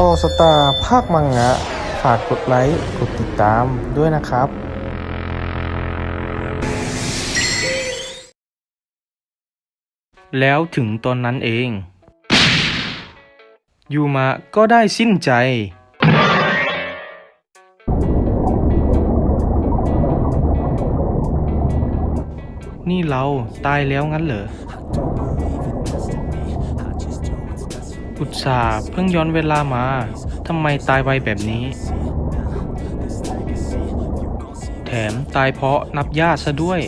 ออสตาภาคมังงะ ฝากกดไลค์ กดติดตามด้วยนะครับแล้วถึงตอนนั้นเอง ยูมะก็ได้สิ้นใจ นี่เราตายแล้วงั้นเหรอ อุตส่าห์เพิ่งย้อนเวลามา ทำไมตายไวแบบนี้ แถมตายเพราะนับญาติซะด้วย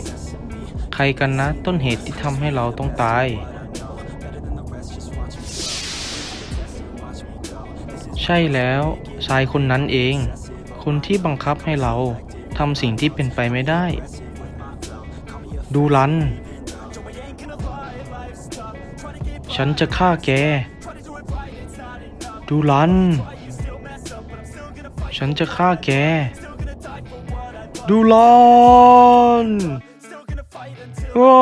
ใครกันนะต้นเหตุที่ทำให้เราต้องตาย ใช่แล้วชายคนนั้นเอง คนที่บังคับให้เราทำสิ่งที่เป็นไปไม่ได้ ดูรัน ฉันจะฆ่าแก ดูรัน ฉันจะฆ่าแก ดูรันว้า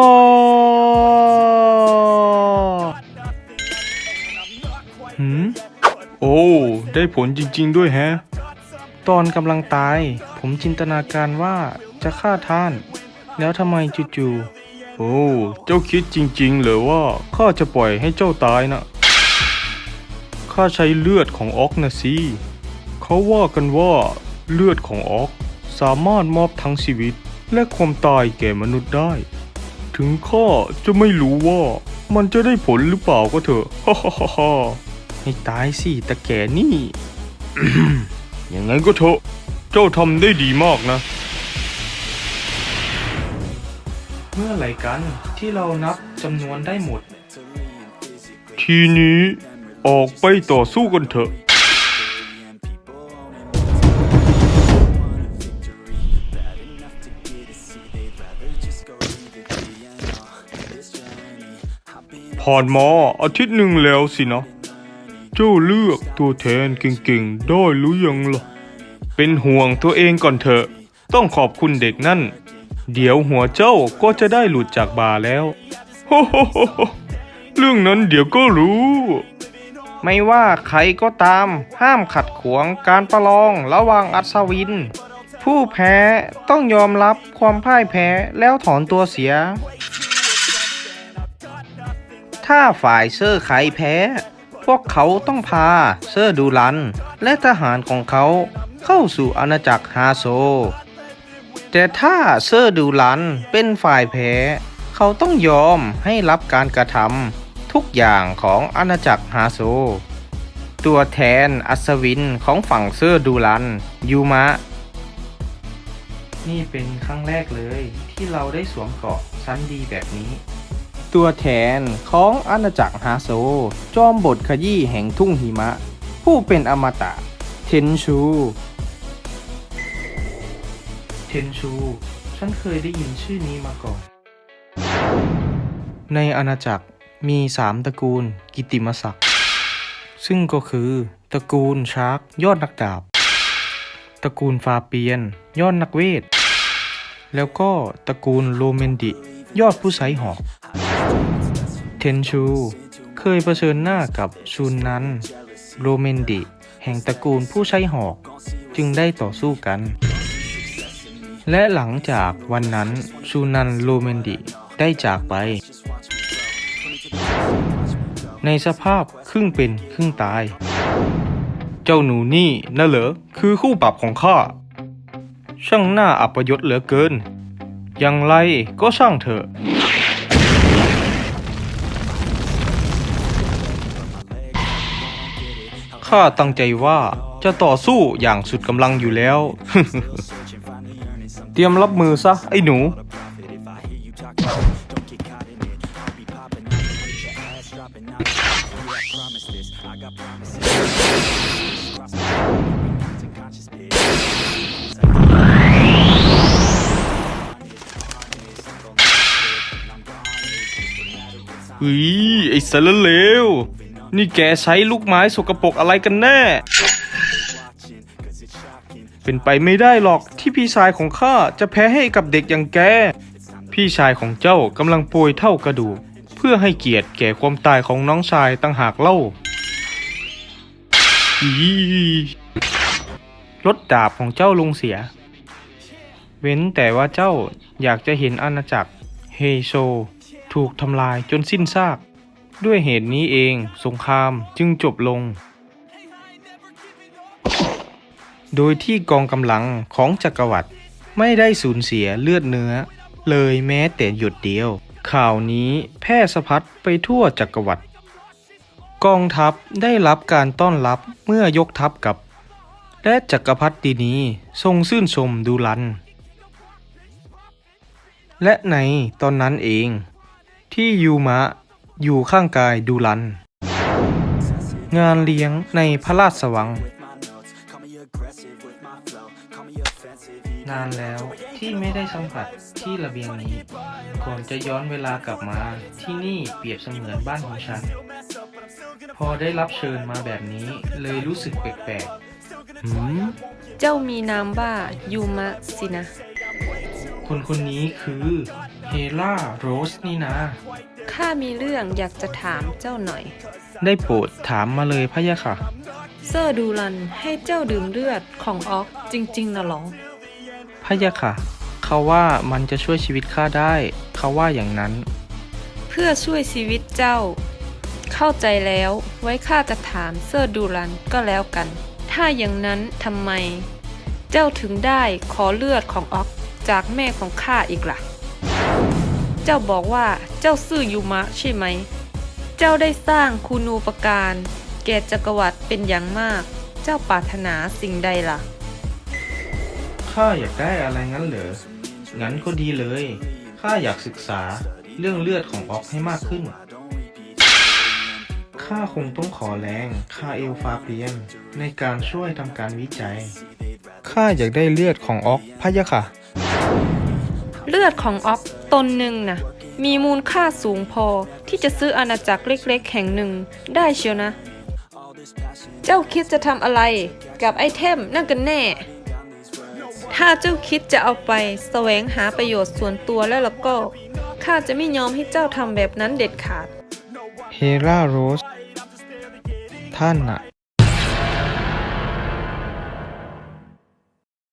หืมโอ้ ได้ผลจริง ๆ ด้วยแฮะ ตอนกำลังตาย ผมจินตนาการว่าจะฆ่าท่าน แล้วทำไมจู่ๆโอ้ เจ้าคิดจริง ๆ เหรอว่าข้าจะปล่อยให้เจ้าตายนะ ข้าใช้เลือดของออกนะสิเขาว่ากันว่าเลือดของออกสามารถมอบทั้งชีวิตและความตายแก่มนุษย์ได้ ถึงข้าจะไม่รู้ว่ามันจะได้ผลหรือเปล่าก็เถอะฮ่าฮ่าฮ่าฮ่าให้ตายสิตะแก่นี่ยังไงก็เถอะ เจ้าทำได้ดีมากนะ เมื่อไหร่กันที่เรานับจำนวนได้หมด ทีนี้ ออกไปต่อสู้กันเถอะ ผ่านมาอาทิตย์หนึ่งแล้วสินะ เจ้าเลือกตัวแทนเก่งๆ ได้หรือยังล่ะ เป็นห่วงตัวเองก่อนเถอะ ต้องขอบคุณเด็กนั่น เดี๋ยวหัวเจ้าก็จะได้หลุดจากบาแล้ว โฮโฮโฮโฮเรื่องนั้นเดี๋ยวก็รู้ ไม่ว่าใครก็ตามห้ามขัดขวางการประลองระหว่างอัศวิน ผู้แพ้ต้องยอมรับความพ่ายแพ้แล้วถอนตัวเสีย ถ้าฝ่ายเซอร์ไคแพ้ พวกเขาต้องพาเซอร์ดูรัน และทหารของเขาเข้าสู่อาณาจักรฮาโซ แต่ถ้าเซอร์ดูรันเป็นฝ่ายแพ้ เขาต้องยอมให้รับการกระทำ ทุกอย่างของอาณาจักรฮาโซ ตัวแทนอัศวินของฝั่งเซอร์ดูรัน ยูมะ นี่เป็นครั้งแรกเลยที่เราได้สวมเกราะชั้นดีแบบนี้ ตัวแทนของอาณาจักรฮาโซ จอมบทขยี้แห่งทุ่งหิมะ ผู้เป็นอมตะ เทนชู เทนชู ฉันเคยได้ยินชื่อนี้มาก่อน ในอาณาจักร มีสามตระกูลกิติมศักดิ์ซึ่งก็คือตระกูลชาร์กยอดนักดาบ ตระกูลฟาเปียน ยอดนักเวท แล้วก็ตระกูลโรเมนดิ ยอดผู้ใช้หอก เทนชู เคยเผชิญหน้ากับชูนนันโรเมนดิ แห่งตระกูลผู้ใช้หอก จึงได้ต่อสู้กัน และหลังจากวันนั้นชูนันโรเมนดิได้จากไป ในสภาพครึ่งเป็นครึ่งตาย เจ้าหนูนี่น่ะเหรอคือคู่ปรับของข้า ช่างน่าอัปยศเหลือเกิน อย่างไรก็ช่างเถอะ ข้าตั้งใจว่าจะต่อสู้อย่างสุดกำลังอยู่แล้ว เตรียมรับมือซะไอ้หนู ฮ้ยไอ้สารเลว นี่แกใช้ลูกไม้สกปรกอะไรกันแน่ เป็นไปไม่ได้หรอกที่พี่ชายของข้าจะแพ้ให้กับเด็กอย่างแก พี่ชายของเจ้ากำลังป่วยเท่ากระดูกเพื่อให้เกียรติแก่ความตายของน้องชายตั้งหากเล่าอีรถดาบของเจ้าลงเสีย เว้นแต่ว่าเจ้าอยากจะเห็นอาณาจักรเฮโซ ถูกทำลายจนสิ้นซาก ด้วยเหตุนี้เองสงครามจึงจบลง โดยที่กองกำลังของจักรวรรดิไม่ได้สูญเสียเลือดเนื้อ เลยแม้แต่หยดเดียว ข่าวนี้แพร่สะพัดไปทั่วจักรวรรดิกองทัพได้รับการต้อนรับเมื่อยกทัพกับ และจักรพรรดินีทรงชื่นชมดูรัน และในตอนนั้นเอง ที่ยูมะอยู่ข้างกายดูรัน งานเลี้ยงในพระราชวัง นานแล้วที่ไม่ได้สัมผัสที่ระเบียงนี้ก่อนจะย้อนเวลากลับมาที่นี่เปรียบเสมือนบ้านของฉัน พอได้รับเชิญมาแบบนี้เลยรู้สึกแปลกๆหืมเจ้ามีนามว่ายูมะสินะ คนคนนี้คือ เฮล่าโรสนี่นะข้ามีเรื่องอยากจะถามเจ้าหน่อย ได้โปรดถามมาเลยพะยะค่ะ เซอร์ดูรันให้เจ้าดื่มเลือดของออกจริงๆนะหรอพะยะค่ะ เขาว่ามันจะช่วยชีวิตข้าได้ เขาว่าอย่างนั้น เพื่อช่วยชีวิตเจ้า เข้าใจแล้วไว้ข้าจะถามเซอร์ดูรันก็แล้วกัน ถ้าอย่างนั้นทำไม เจ้าถึงได้ขอเลือดของออกจากแม่ของข้าอีกล่ะ เจ้าบอกว่าเจ้าซื่อยูมะใช่ไหม เจ้าได้สร้างคุณูปการ แก่จักรวรรดิเป็นอย่างมาก เจ้าปรารถนาสิ่งใดล่ะ ข้าอยากได้อะไรงั้นเหรอ งั้นก็ดีเลย ข้าอยากศึกษาเรื่องเลือดของออกให้มากขึ้น ข้าคงต้องขอแรงข้าเอลฟาเปียน ในการช่วยทำการวิจัย ข้าอยากได้เลือดของออกพะยะค่ะ เลือดของออกตนหนึ่งนะ่ะ มีมูลค่าสูงพอที่จะซื้ออาณาจักรเล็กๆ แห่งหนึ่งได้เชียวนะ เจ้าคิดจะทำอะไรกับไอเทมนั่นกันแน่ ถ้าเจ้าคิดจะเอาไปแสวงหาประโยชน์ส่วนตัวแล้วล่ะก็ข้าจะไม่ยอมให้เจ้าทำแบบนั้นเด็ดขาด เฮราโรส ท่านน่ะ